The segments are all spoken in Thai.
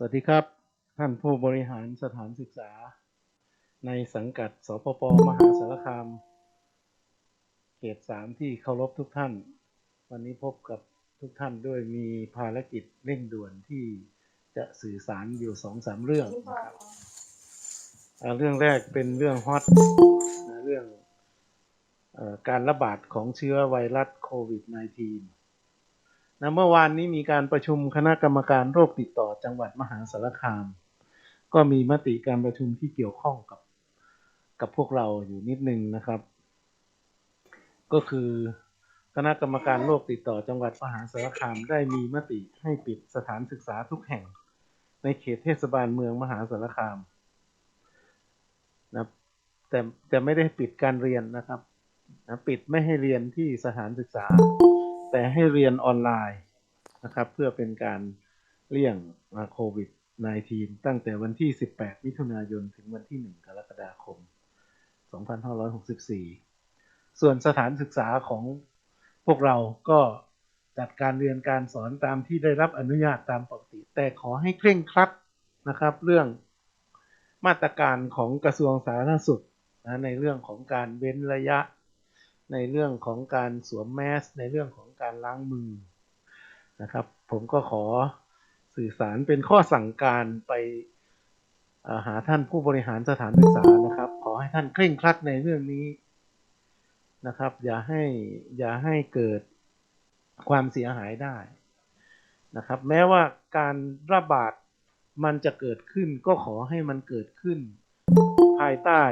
สวัสดีครับ ท่านผู้บริหารสถานศึกษา ในสังกัดสปปมหาสารคาม เขตสามที่เคารพทุกท่าน วันนี้พบกับทุกท่านด้วยมีภารกิจเร่งด่วนที่จะสื่อสารอยู่สองสามเรื่องนะครับเรื่องแรกเป็นเรื่องฮอตเรื่องอการระบาดของเชื้อไวรัสโควิด -19 นะเมื่อวานนี้มีการประชุมคณะกรรมการโรคติดต่อจังหวัดมหาสารคาม ก็มีมติการประชุมที่เกี่ยวข้องกับกับพวกเราอยู่นิดนึงนะครับ ก็คือคณะกรรมการโรคติดต่อจังหวัดมหาสารคามได้มีมติให้ปิดสถานศึกษาทุกแห่ง ในเขตเทศบาลเมืองมหาสารคามนะแต่แต่ไม่ได้ปิดการเรียนนะครับนะปิดไม่ให้เรียนที่สถานศึกษา แต่ให้เรียนออนไลน์นะครับ เพื่อเป็นการเลี่ยงโควิด -19 ตั้งแต่วันที่ 18 มิถุนายน ถึงวันที่ 1 กรกฎาคม 2564 ส่วนสถานศึกษาของพวกเราก็จัดการเรียนการสอนตามที่ได้รับอนุญาตตามปกติ แต่ขอให้เคร่งครัดนะครับ เรื่องมาตรการของกระทรวงสาธารณสุขนะในเรื่องของการเว้นระยะ ในเรื่องของการสวมแมส ในเรื่องของการล้างมือนะครับ ผมก็ขอสื่อสารเป็นข้อสั่งการไปหาท่านผู้บริหารสถานศึกษานะครับ ขอให้ท่านเคร่งครัดในเรื่องนี้นะครับ อย่าให้อย่าให้เกิดความเสียหายได้นะครับ แม้ว่าการระบาดมันจะเกิดขึ้นก็ขอให้มันเกิดขึ้น ภายใต้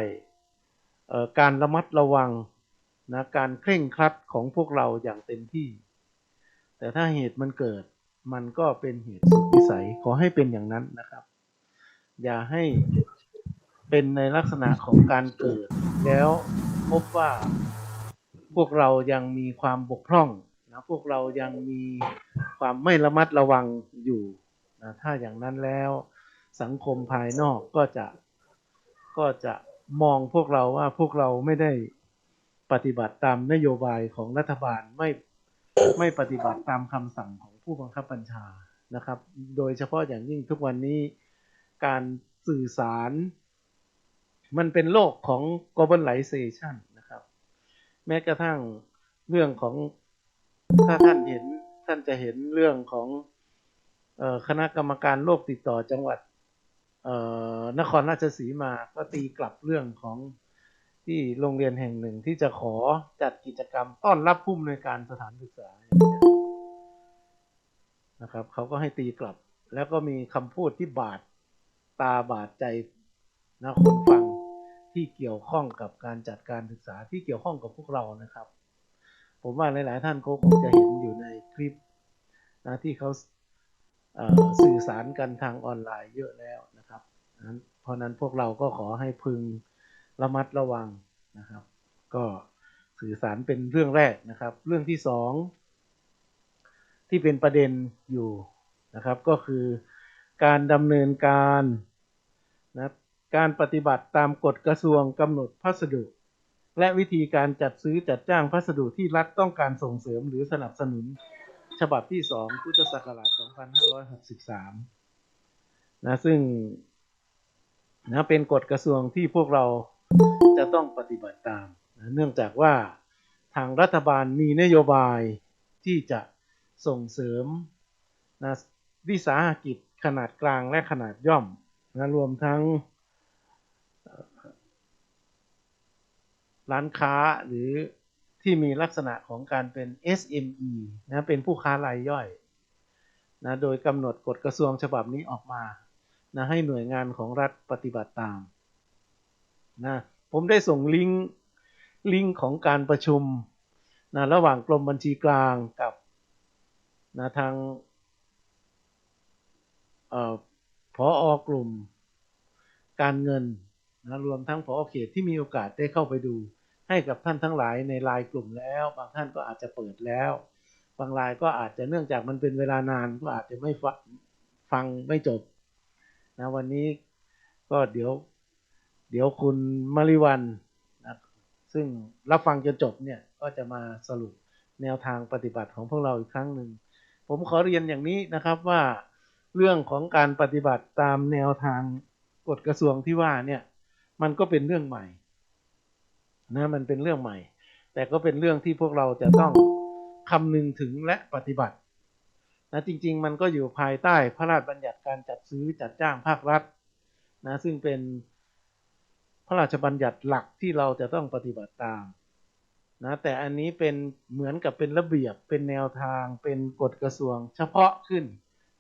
การระมัดระวัง นะการเคร่งครัดของพวกเราอย่างเต็มที่ แต่ถ้าเหตุมันเกิดมันก็เป็นเหตุสุดวิสัยขอให้เป็นอย่างนั้นนะครับ อย่าให้เป็นในลักษณะของการเกิด แล้วพบว่าพวกเรายังมีความบกพร่องนะพวกเรายังมีความไม่ระมัดระวังอยู่นะถ้าอย่างนั้นแล้วสังคมภายนอกก็จะก็จะมองพวกเราว่าพวกเราไม่ได้ ปฏิบัติตามนโยบายของรัฐบาลไม่ไม่ปฏิบัติตามคำสั่งของผู้บังคับบัญชานะครับ โดยเฉพาะอย่างยิ่งทุกวันนี้การสื่อสาร มันเป็นโลกของ globalization นะครับ แม้กระทั่งเรื่องของถ้าท่านเห็นท่านจะเห็นเรื่องของคณะกรรมการโรคติดต่อจังหวัดนครราชสีมาก็ตีกลับเรื่องของ ที่โรงเรียนแห่งหนึ่งที่จะขอจัดกิจกรรมต้อนรับผู้อำนวยการสถานศึกษานะครับเขาก็ให้ตีกลับ แล้วก็มีคำพูดที่บาดตาบาดใจนะคนฟังที่เกี่ยวข้องกับการจัดการศึกษาที่เกี่ยวข้องกับพวกเรานะครับ ผมว่าหลาย ๆ ท่านก็คงจะเห็นอยู่ในคลิปนะที่เขาเอ่อสื่อสารกันทางออนไลน์เยอะแล้วนะครับ เพราะนั้นพวกเราก็ขอให้พึง ระมัดระวังนะครับ ก็สื่อสารเป็นเรื่องแรกนะครับ เรื่องที่สองที่เป็นประเด็นอยู่นะครับ ก็คือการดำเนินการนะการปฏิบัติตามกฎกระทรวงกำหนดพัสดุ และวิธีการจัดซื้อจัดจ้างพัสดุที่รัฐต้องการส่งเสริมหรือสนับสนุน ฉบับที่ 2 พุทธศักราช 2563 นะซึ่งนะเป็นกฎกระทรวงที่พวกเรา จะต้องปฏิบัติตามนะเนื่องจากว่าทางรัฐบาลมีนโยบายที่จะส่งเสริมนะวิสาหกิจขนาดกลางและขนาดย่อมนะรวมทั้งร้านค้าหรือที่มีลักษณะของการเป็น SME นะเป็นผู้ค้ารายย่อยนะโดยกำหนดกฎกระทรวงฉบับนี้ออกมานะให้หน่วยงานของรัฐปฏิบัติตาม นะผมได้ส่งลิงก์ลิงก์ของการประชุมนะระหว่างกรมบัญชีกลางกับนะทางเอ่อพออกลุ่มการเงินนะรวมทั้งพอเขตที่มีโอกาสได้เข้าไปดู ให้กับท่านทั้งหลายในไลน์กลุ่มแล้ว บางท่านก็อาจจะเปิดแล้ว บางรายก็อาจจะเนื่องจากมันเป็นเวลานานก็อาจจะไม่ฟังฟังไม่จบนะวันนี้ก็เดี๋ยว เดี๋ยวคุณมาริวันนะซึ่งรับฟังจนจบเนี่ยก็จะมาสรุปแนวทางปฏิบัติของพวกเราอีกครั้งหนึ่ง ผมขอเรียนอย่างนี้นะครับว่าเรื่องของการปฏิบัติตามแนวทางกฎกระทรวงที่ว่าเนี่ยมันก็เป็นเรื่องใหม่นะมันเป็นเรื่องใหม่ แต่ก็เป็นเรื่องที่พวกเราจะต้องคำนึงถึงและปฏิบัตินะจริง ๆ มันก็อยู่ภายใต้พระราชบัญญัติการจัดซื้อจัดจ้างภาครัฐนะซึ่งเป็น พระราชบัญญัติหลักที่เราจะต้องปฏิบัติตามนะแต่อันนี้เป็นเหมือนกับเป็นระเบียบเป็นแนวทาง เป็นกฎกระทรวง เฉพาะขึ้น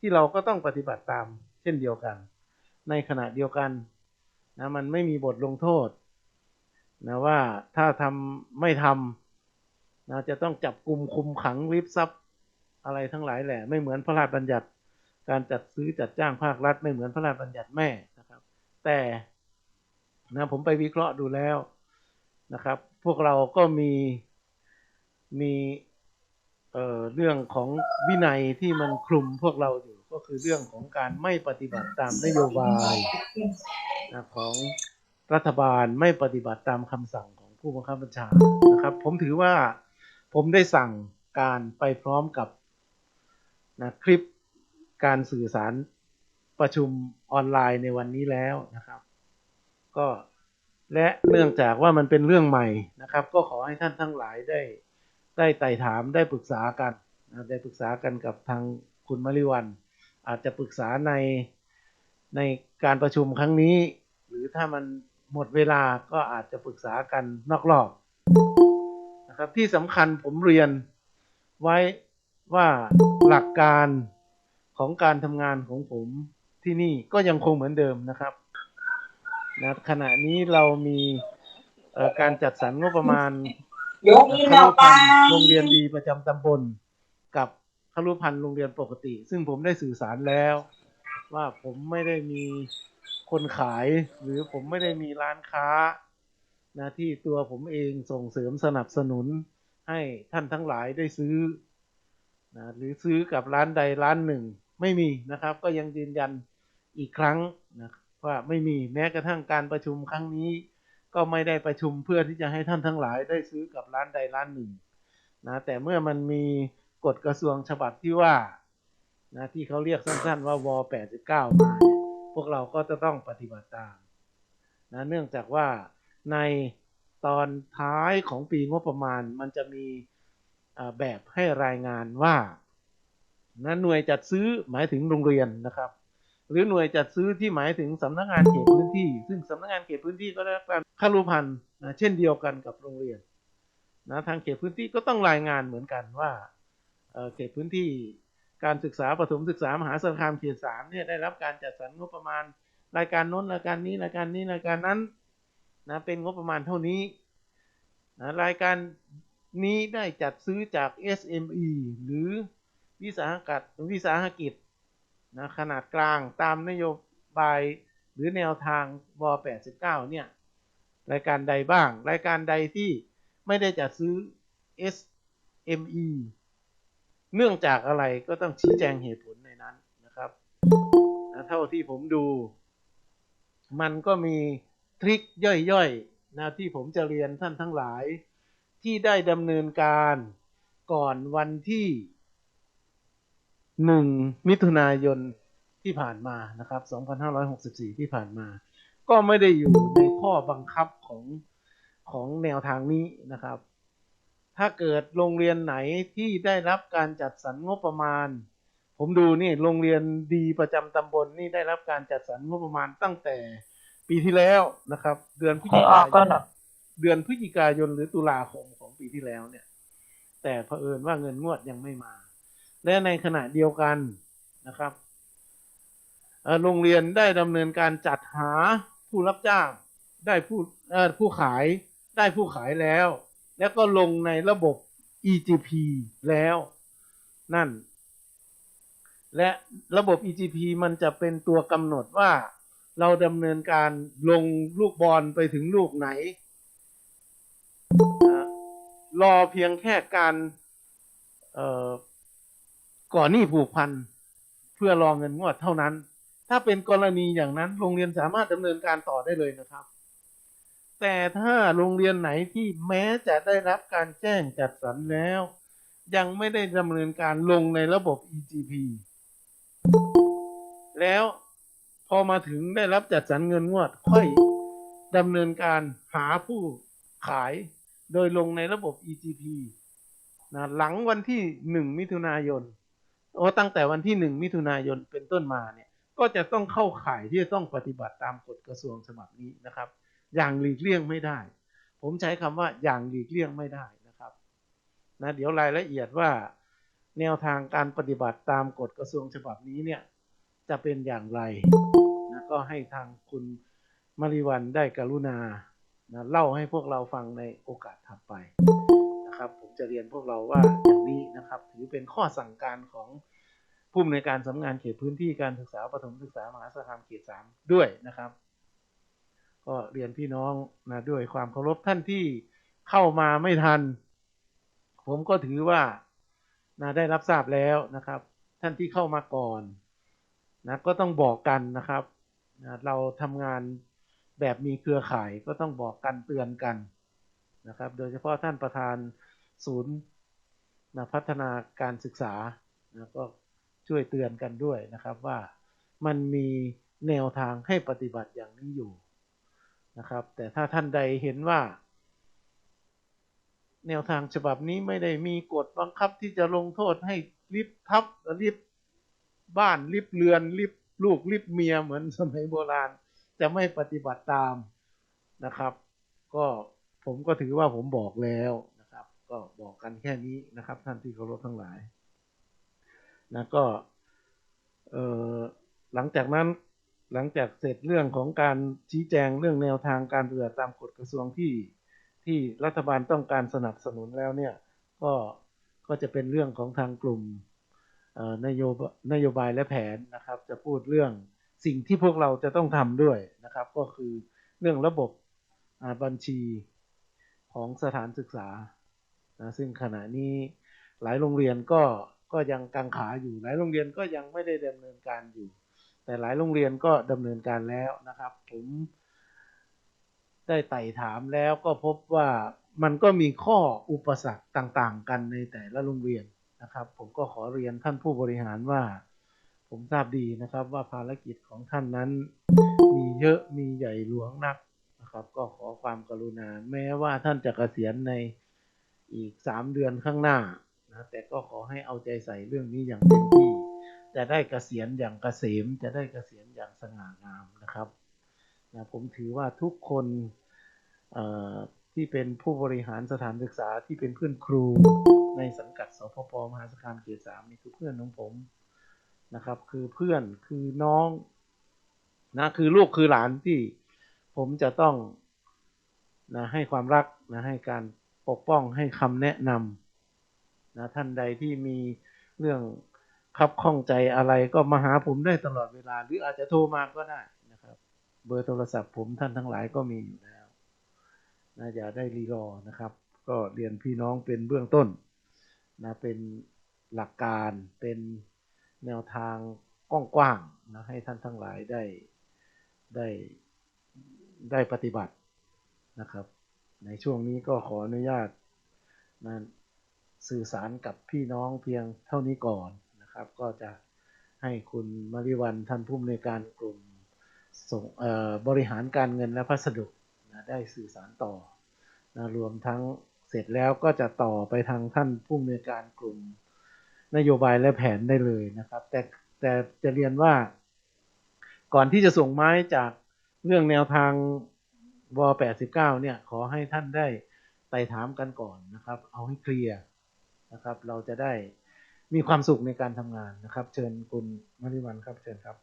ที่เราก็ต้องปฏิบัติตาม เช่นเดียวกัน ในขณะเดียวกันนะมันไม่มีบทลงโทษนะว่าถ้าทำไม่ทำนะจะต้องจับกลุ่มคุมขังวิบทรัพย์อะไรทั้งหลายแหละ ไม่เหมือนพระราชบัญญัติ การจัดซื้อจัดจ้างภาครัฐ ไม่เหมือนพระราชบัญญัติแม่นะครับ แต่ นะผมไปวิเคราะห์ดูแล้วนะครับ พวกเราก็มีมีเอ่อเรื่องของวินัยที่มันคลุมพวกเราอยู่ก็คือเรื่องของการไม่ปฏิบัติตามนโยบายนะของรัฐบาลไม่ปฏิบัติตามคำสั่งของผู้บังคับบัญชานะครับ ผมถือว่าผมได้สั่งการไปพร้อมกับนะคลิปการสื่อสารประชุมออนไลน์ในวันนี้แล้วนะครับ ก็และเนื่องจากว่ามันเป็นเรื่องใหม่นะครับ ก็ขอให้ท่านทั้งหลายได้ได้ไต่ถามได้ปรึกษากันได้ปรึกษากันกับทางคุณมริวัน อาจจะปรึกษาในในการประชุมครั้งนี้ หรือถ้ามันหมดเวลาก็อาจจะปรึกษากันนอกรอบนะครับที่สำคัญผมเรียนไว้ว่าหลักการของการทำงานของผมที่นี่ก็ยังคงเหมือนเดิมนะครับ นะขณะนี้เรามีเอ่อการจัดสรรงบประมาณยกอีคเมรุลไปพันธ์โรงเรียนดีประจำตำบล กับครุพันธ์โรงเรียนปกติ ซึ่งผมได้สื่อสารแล้ว ว่าผมไม่ได้มีคนขาย หรือผมไม่ได้มีร้านค้านะที่ตัวผมเองส่งเสริมสนับสนุนให้ท่านทั้งหลายได้ซื้อนะหรือซื้อกับร้านใดร้านหนึ่ง ไม่มีนะครับ ก็ยังยืนยันอีกครั้งนะ ว่าไม่มีแม้กระทั่งการประชุมครั้งนี้ ก็ไม่ได้ประชุมเพื่อที่จะให้ท่านทั้งหลายได้ซื้อกับร้านใดร้านหนึ่งนะแต่เมื่อมันมีกฎกระทรวงฉบับที่ว่านะที่เขาเรียกสั้นๆว่าว89มาพวกเราก็จะต้องปฏิบัติตามนะเนื่องจากว่าในตอนท้ายของปีงบประมาณมันจะมีแบบให้รายงานว่านะหน่วยจัดซื้อหมายถึงโรงเรียนนะครับ หรือหน่วยจัดซื้อที่หมายถึงสำนักงานเขตพื้นที่ ซึ่งสำนักงานเขตพื้นที่ก็ได้รับการคารุพันธ์นะเช่นเดียวกันกับโรงเรียนนะทางเขตพื้นที่ก็ต้องรายงานเหมือนกันว่าเเขตพื้นที่การศึกษาประถมศึกษามหาสารคามเขตสามเนี่ยได้รับการจัดสรรงบประมาณรายการน้นรายการนี้รายการนี้รายการนั้นนะเป็นงบประมาณเท่านี้นะรายการนี้ได้จัดซื้อจาก SME หรือวิสาหกิจวิสาหกิจ นะขนาดกลางตามนโยบายหรือแนวทางว89 เนี่ย รายการใดบ้าง รายการใดที่ไม่ได้จัดซื้อ SME เนื่องจากอะไรก็ต้องชี้แจงเหตุผลในนั้นนะครับนะเท่าที่ผมดู มันก็มีทริคย่อยๆนะที่ผมจะเรียนท่านทั้งหลาย ที่ได้ดำเนินการก่อนวันที่ หนึ่งมิถุนายนที่ผ่านมานะครับ 2564 ที่ผ่านมา ก็ไม่ได้อยู่ในข้อบังคับของของแนวทางนี้นะครับ ถ้าเกิดโรงเรียนไหนที่ได้รับการจัดสรรงบประมาณ ผมดูนี่โรงเรียนดีประจำตำบลนี่ได้รับการจัดสรรงบประมาณตั้งแต่ปีที่แล้วนะครับ เดือนพฤศให้จิออกกาก็ยนหน่อยเดือนพฤศจิกายนหรือตุลาคมของปีที่แล้วเนี่ย แต่เผอิญว่าเงินงวดยังไม่มา และในขณะเดียวกันนะครับโรงเรียนได้ดำเนินการจัดหาผู้รับจ้างได้ผู้ผู้ขายได้ผู้ขายแล้ว แล้วก็ลงในระบบ EGP แล้วนั่น และระบบ EGP มันจะเป็นตัวกำหนดว่าเราดำเนินการลงลูกบอลไปถึงลูกไหน รอเพียงแค่การ ก่อนหนี้ผูกพันเพื่อรอเงินงวดเท่านั้น ถ้าเป็นกรณีอย่างนั้นโรงเรียนสามารถดำเนินการต่อได้เลยนะครับ แต่ถ้าโรงเรียนไหนที่แม้จะได้รับการแจ้งจัดสรรแล้ว ยังไม่ได้ดำเนินการลงในระบบ EGP แล้วพอมาถึงได้รับจัดสรรเงินงวดค่อยดำเนินการหาผู้ขายโดยลงในระบบ EGP นะหลังวันที่หนึ่งมิถุนายน โอ้ตั้งแต่วันที่หนึ่งมิถุนายนเป็นต้นมาเนี่ยก็จะต้องเข้าข่ายที่จะต้องปฏิบัติตามกฎกระทรวงฉบับนี้นะครับ อย่างหลีกเลี่ยงไม่ได้ ผมใช้คำว่าอย่างหลีกเลี่ยงไม่ได้นะครับนะเดี๋ยวรายละเอียดว่าแนวทางการปฏิบัติตามกฎกระทรวงฉบับนี้เนี่ยจะเป็นอย่างไรนะก็ให้ทางคุณมาริวันได้กรุณานะเล่าให้พวกเราฟังในโอกาสถัดไป นะครับ ผมจะเรียนพวกเราว่าอย่างนี้นะครับ ถือเป็นข้อสั่งการของผู้อำนวยการสำนักงานเขตพื้นที่การศึกษาประถมศึกษามหาสารคามเขตสามด้วยนะครับ ก็เรียนพี่น้องนะด้วยความเคารพท่านที่เข้ามาไม่ทัน ผมก็ถือว่านะได้รับทราบแล้วนะครับ ท่านที่เข้ามาก่อนนะก็ต้องบอกกันนะครับนะเราทำงานแบบมีเครือข่ายก็ต้องบอกกันเตือนกันนะครับ โดยเฉพาะท่านประธาน ศูนย์นะพัฒนาการศึกษานะก็ช่วยเตือนกันด้วยนะครับว่ามันมีแนวทางให้ปฏิบัติอย่างนี้อยู่นะครับ แต่ถ้าท่านใดเห็นว่า แนวทางฉบับนี้ไม่ได้มีกฎบังคับที่จะลงโทษให้ริบทับริบบ้านริบเรือนริบลูกริบเมียเหมือนสมัยโบราณ จะไม่ปฏิบัติตามนะครับ ก็ผมก็ถือว่าผมบอกแล้ว ก็บอกกันแค่นี้นะครับ ท่านที่เคารพทั้งหลายนะก็หลังจากนั้นหลังจากเสร็จเรื่องของการชี้แจงเรื่องแนวทางการปฏิบัติตามกฎกระทรวงที่ที่รัฐบาลต้องการสนับสนุนแล้วเนี่ยก็ก็จะเป็นเรื่องของทางกลุ่มนโยบนโยบายและแผนนะครับ จะพูดเรื่องสิ่งที่พวกเราจะต้องทำด้วยนะครับ ก็คือเรื่องระบบบัญชีของสถานศึกษา นะซึ่งขณะนี้หลายโรงเรียนก็ก็ยังกังขาอยู่ หลายโรงเรียนก็ยังไม่ได้ดำเนินการอยู่ แต่หลายโรงเรียนก็ดำเนินการแล้วนะครับ ผมได้ไต่ถามแล้วก็พบว่ามันก็มีข้ออุปสรรคต่างๆ กันในแต่ละโรงเรียนนะครับ ผมก็ขอเรียนท่านผู้บริหารว่า ผมทราบดีนะครับว่าภารกิจของท่านนั้น มีเยอะมีใหญ่หลวงนักนะครับ ก็ขอความกรุณาแม้ว่าท่านจะเกษียณใน อีกสามเดือนข้างหน้านะแต่ก็ขอให้เอาใจใส่เรื่องนี้อย่างเต็มที่ จะได้เกษียณอย่างเกษมจะได้เกษียณอย่างสง่างามนะครับนะผมถือว่าทุกคนที่เป็นผู้บริหารสถานศึกษาที่เป็นเพื่อนครูในสังกัดสพปมหาสารคามเขตสามนี่คือเพื่อนของผมนะครับ คือเพื่อนคือน้องนะคือลูกคือหลานที่ผมจะต้องนะให้ความรักนะให้การ ปกป้องให้คำแนะนำนะท่านใดที่มีเรื่องคับข้องใจอะไรก็มาหาผมได้ตลอดเวลา หรืออาจจะโทรมาก็ได้นะครับ เบอร์โทรศัพท์ผมท่านทั้งหลายก็มีอยู่แล้วนะอย่าได้รีรอนะครับ ก็เรียนพี่น้องเป็นเบื้องต้นนะเป็นหลักการเป็นแนวทางกว้างๆนะให้ท่านทั้งหลายได้ได้ได้ปฏิบัตินะครับ ในช่วงนี้ก็ขออนุญาตนะสื่อสารกับพี่น้องเพียงเท่านี้ก่อนนะครับ ก็จะให้คุณมาริวันท่านผู้อำนวยการกลุ่มส่งบริหารการเงินและพัสดุนะได้สื่อสารต่อนะรวมทั้งเสร็จแล้วก็จะต่อไปทางท่านผู้อำนวยการกลุ่มนโยบายและแผนได้เลยนะครับ แต่แต่จะเรียนว่าก่อนที่จะส่งไม้จากเรื่องแนวทาง ว89 เนี่ย ขอให้ท่านได้ไต่ถามกันก่อนนะครับ เอาให้เคลียร์นะครับ เราจะได้มีความสุขในการทำงานนะครับ เชิญคุณมริวันครับเชิญครับ